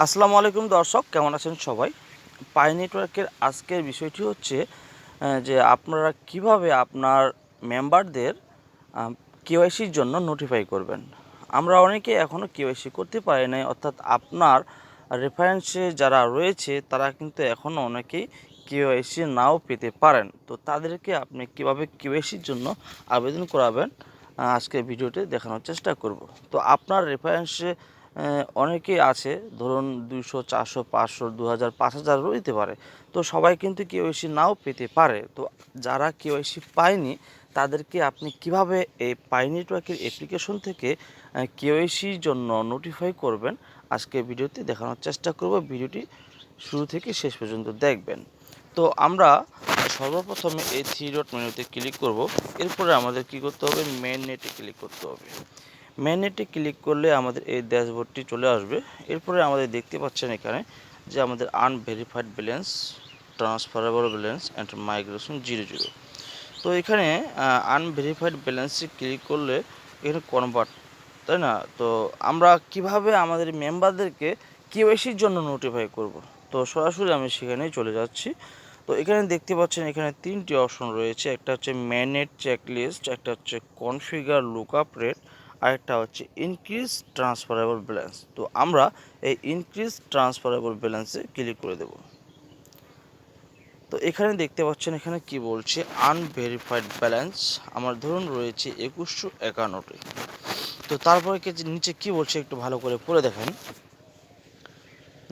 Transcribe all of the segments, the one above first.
আসসালামু আলাইকুম দর্শক কেমন আছেন সবাই? পাই নেটওয়ার্কের আজকের বিষয়টি হচ্ছে যে আপনারা কীভাবে আপনার মেম্বারদের কেওয়াইসির জন্য নোটিফাই করবেন। আমরা অনেকে এখনও কেওয়াইসি করতে পারি নাই অর্থাৎ আপনার রেফারেন্সে যারা রয়েছে তারা কিন্তু এখনও অনেকেই কেওয়াইসি নাও পেতে পারেন। তো তাদেরকে আপনি কীভাবে কেওয়াইসির জন্য আবেদন করাবেন আহ, আজকের ভিডিওতে দেখানোর চেষ্টা করব। তো আপনার রেফারেন্সে অনেকেই আছে, ধরুন দুইশো, চারশো, পাঁচশো দু হাজার পাঁচ হাজার রইতে পারে। তো সবাই কিন্তু কেওয়াইসি নাও পেতে পারে। তো যারা কেওয়াইসি পায়নি, তাদেরকে আপনি কীভাবে এই পাই নেটওয়ার্কের অ্যাপ্লিকেশন থেকে কেওয়াইসির জন্য নোটিফাই করবেন? আজকে ভিডিওতে দেখানোর চেষ্টা করব। ভিডিওটি শুরু থেকে শেষ পর্যন্ত দেখবেন। তো আমরা সর্বপ্রথমে এই থ্রি ডট মেনুতে ক্লিক করব। এরপরে আমাদের কি করতে হবে? মেন নেটে ক্লিক করতে হবে। মেন নেটে ক্লিক করলে আমাদের এই ড্যাশবোর্ডটি চলে আসবে। এরপরে আমাদের দেখতে পাচ্ছেন এখানে যে আমাদের unverified balance transferable balance and migration zero zero তো এখানে আনভেরিফাইড ব্যালেন্সে ক্লিক করলে এখানে কনভার্ট তাই না? তো আমরা কীভাবে আমাদের মেম্বারদেরকে কেওয়াইসির জন্য নোটিফাই করব? তো সরাসরি আমি সেখানেই চলে যাচ্ছি। তো এখানে দেখতে পাচ্ছেন এখানে তিনটি অপশন রয়েছে। একটা হচ্ছে ম্যানেট চেকলিস্ট একটা হচ্ছে কনফিগার লুকআপ রেট আর একটা হচ্ছে ইনক্রিজ ট্রান্সফারেবল ব্যালেন্স তো আমরা এই ইনক্রিজ ট্রান্সফারেবল ব্যালেন্সে ক্লিক করে দেব। তো এখানে দেখতে পাচ্ছেন, এখানে কি বলছে? আনভেরিফাইড ব্যালেন্স আমার ধরুন রয়েছে একুশশো একান্নটি। তো তারপরে নিচে কি বলছে একটু ভালো করে পড়ে দেখেন।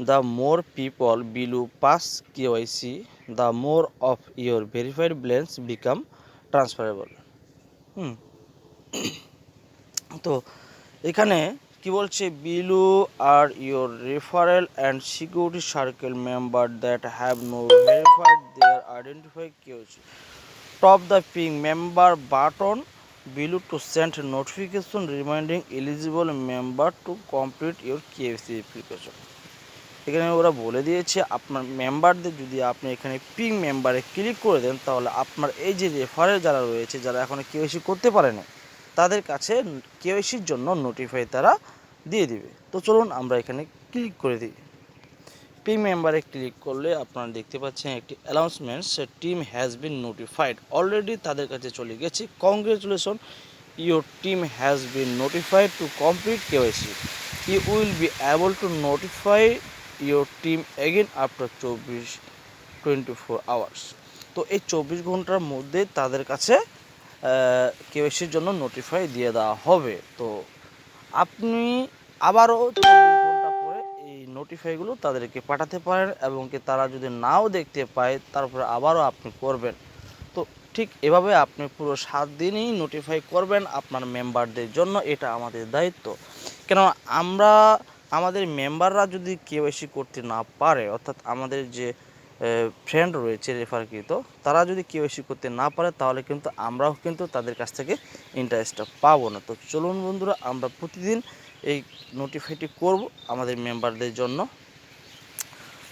The more people below pass KYC the more of your verified balance become transferable hmm. তো এখানে কি বলছে below R your referral and security circle member that have no verified their identify KYC tap the ping member button below to send notification reminding eligible member to complete your KFC application. এখানে ওরা বলে দিয়েছে, আপনার মেম্বারদের যদি আপনি এখানে ping মেম্বারে ক্লিক করে দেন, তাহলে আপনার এই যে রেফারেল যারা রয়েছে, যারা এখনও কেওয়াইসি করতে পারেনি তাদের কাছে কেওয়াইসির জন্য নোটিফাই তারা দিয়ে দিবে। তো চলুন আমরা এখানে ক্লিক করে দিই। পিং মেম্বারে ক্লিক করলে আপনারা দেখতে পাচ্ছেন একটি announcement say team has been notified already তাদের কাছে চলে গেছে। Congratulation your team has been notified to complete KYC. You will be able to notify your team again after চব্বিশ টোয়েন্টি ফোর আওয়ার্স তো এই চব্বিশ ঘণ্টার মধ্যে তাদের কাছে কেওয়াইসির জন্য নোটিফাই দিয়ে দেওয়া হবে। তো আপনি আবারও ঘণ্টা পরে এই নোটিফাইগুলো তাদেরকে পাঠাতে পারেন এবং কি তারা যদি নাও দেখতে পায়, তারপরে আবারও আপনি করবেন। তো ঠিক এভাবে আপনি পুরো সাত দিনই নোটিফাই করবেন আপনার মেম্বারদের জন্য, এটা আমাদের দায়িত্ব। কেন আমরা, আমাদের মেম্বাররা যদি কেওয়াইসি করতে না পারে, অর্থাৎ আমাদের যে ফ্রেন্ড রয়েছে রেফারকৃত তারা যদি কেওয়াইসি করতে না পারে, তাহলে কিন্তু আমরাও কিন্তু তাদের কাছ থেকে ইন্টারেস্টটা পাবো না। তো চলুন বন্ধুরা, আমরা প্রতিদিন এই নোটিফাইটি করব আমাদের মেম্বারদের জন্য।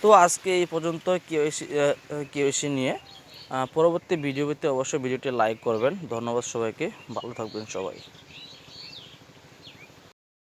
তো আজকে এই পর্যন্ত কেওয়াইসি কেওয়াইসি নিয়ে পরবর্তী ভিডিওতে অবশ্যই ভিডিওটি লাইক করবেন। ধন্যবাদ সবাইকে। ভালো থাকবেন সবাই।